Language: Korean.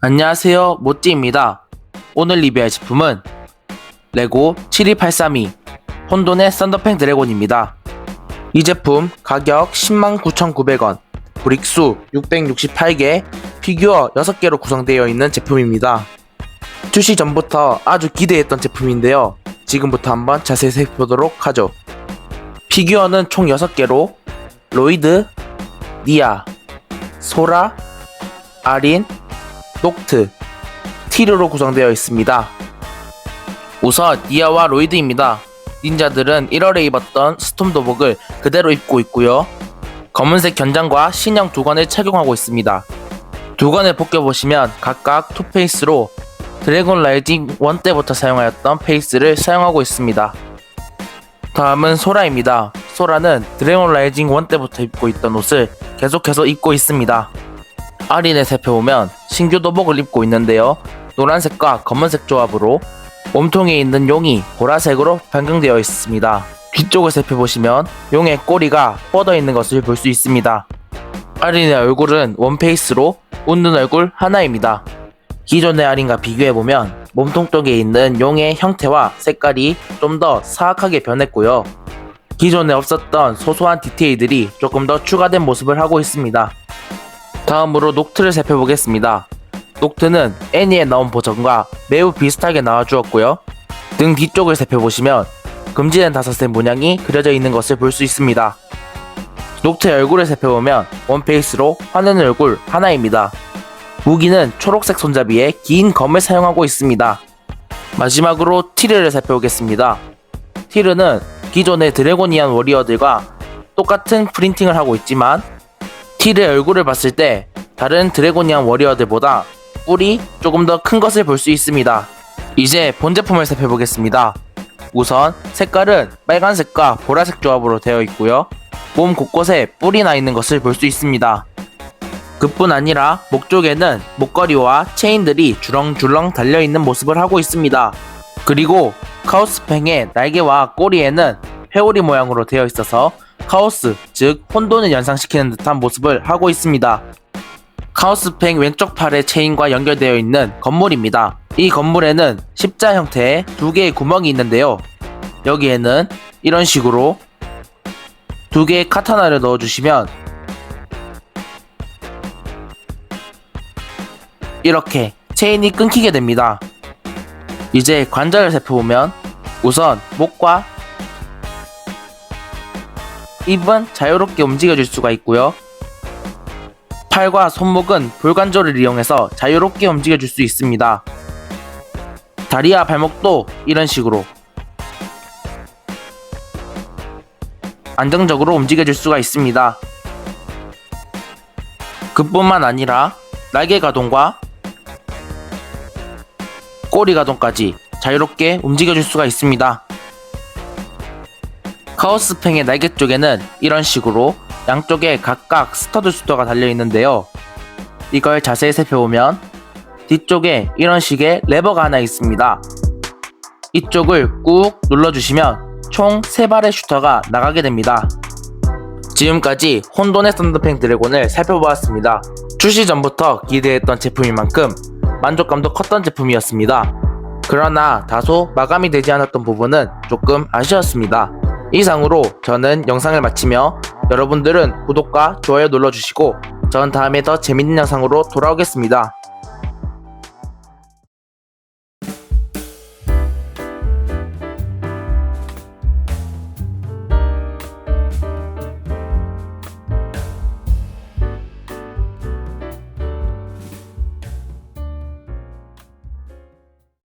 안녕하세요 모찌입니다. 오늘 리뷰할 제품은 레고 72832 혼돈의 썬더팽 드래곤입니다. 이 제품 가격 109,900원 브릭수 668개 피규어 6개로 구성되어 있는 제품입니다. 출시 전부터 아주 기대했던 제품인데요. 지금부터 한번 자세히 살펴보도록 하죠. 피규어는 총 6개로 로이드, 니아, 소라, 아린, 녹트, 티르로 구성되어 있습니다. 우선 니아와 로이드입니다. 닌자들은 1월에 입었던 스톰 도복을 그대로 입고 있고요. 검은색 견장과 신형 두건을 착용하고 있습니다. 두건을 벗겨보시면 각각 투페이스로 드래곤 라이징 1 때부터 사용하였던 페이스를 사용하고 있습니다. 다음은 소라입니다. 소라는 드래곤 라이징 1 때부터 입고 있던 옷을 계속해서 입고 있습니다. 아린을 살펴보면 신규 도복을 입고 있는데요. 노란색과 검은색 조합으로 몸통에 있는 용이 보라색으로 변경되어 있습니다. 뒤쪽을 살펴보시면 용의 꼬리가 뻗어 있는 것을 볼 수 있습니다. 아린의 얼굴은 원페이스로 웃는 얼굴 하나입니다. 기존의 아린과 비교해보면 몸통 쪽에 있는 용의 형태와 색깔이 좀 더 사악하게 변했고요. 기존에 없었던 소소한 디테일들이 조금 더 추가된 모습을 하고 있습니다. 다음으로 녹트를 살펴보겠습니다. 녹트는 애니에 나온 버전과 매우 비슷하게 나와주었고요. 등 뒤쪽을 살펴보시면 금지된 다섯의 문양이 그려져 있는 것을 볼 수 있습니다. 녹트의 얼굴을 살펴보면 원페이스로 화내는 얼굴 하나입니다. 무기는 초록색 손잡이에 긴 검을 사용하고 있습니다. 마지막으로 티르를 살펴보겠습니다. 티르는 기존의 드래곤이안 워리어들과 똑같은 프린팅을 하고 있지만 티르의 얼굴을 봤을 때 다른 드래곤이안 워리어들보다 뿔이 조금 더 큰 것을 볼 수 있습니다. 이제 본 제품을 살펴보겠습니다. 우선 색깔은 빨간색과 보라색 조합으로 되어 있고요. 몸 곳곳에 뿔이 나 있는 것을 볼 수 있습니다. 그뿐 아니라 목 쪽에는 목걸이와 체인들이 주렁주렁 달려 있는 모습을 하고 있습니다. 그리고 카오스팽의 날개와 꼬리에는 회오리 모양으로 되어 있어서 카오스, 즉 혼돈을 연상시키는 듯한 모습을 하고 있습니다. 카오스팽 왼쪽 팔의 체인과 연결되어 있는 건물입니다. 이 건물에는 십자 형태의 두 개의 구멍이 있는데요. 여기에는 이런 식으로 두 개의 카타나를 넣어주시면 이렇게 체인이 끊기게 됩니다. 이제 관절을 살펴보면 우선 목과 입은 자유롭게 움직여줄 수가 있고요. 팔과 손목은 볼관절을 이용해서 자유롭게 움직여줄 수 있습니다. 다리와 발목도 이런 식으로 안정적으로 움직여줄 수가 있습니다. 그뿐만 아니라 날개 가동과 꼬리 가동까지 자유롭게 움직여줄 수가 있습니다. 카오스팽의 날개 쪽에는 이런 식으로 양쪽에 각각 스터드 슈터가 달려 있는데요. 이걸 자세히 살펴보면 뒤쪽에 이런 식의 레버가 하나 있습니다. 이쪽을 꾹 눌러주시면 총 3발의 슈터가 나가게 됩니다. 지금까지 혼돈의 썬더팽 드래곤을 살펴보았습니다. 출시 전부터 기대했던 제품인 만큼 만족감도 컸던 제품이었습니다. 그러나 다소 마감이 되지 않았던 부분은 조금 아쉬웠습니다. 이상으로 저는 영상을 마치며 여러분들은 구독과 좋아요 눌러주시고 전 다음에 더 재밌는 영상으로 돌아오겠습니다.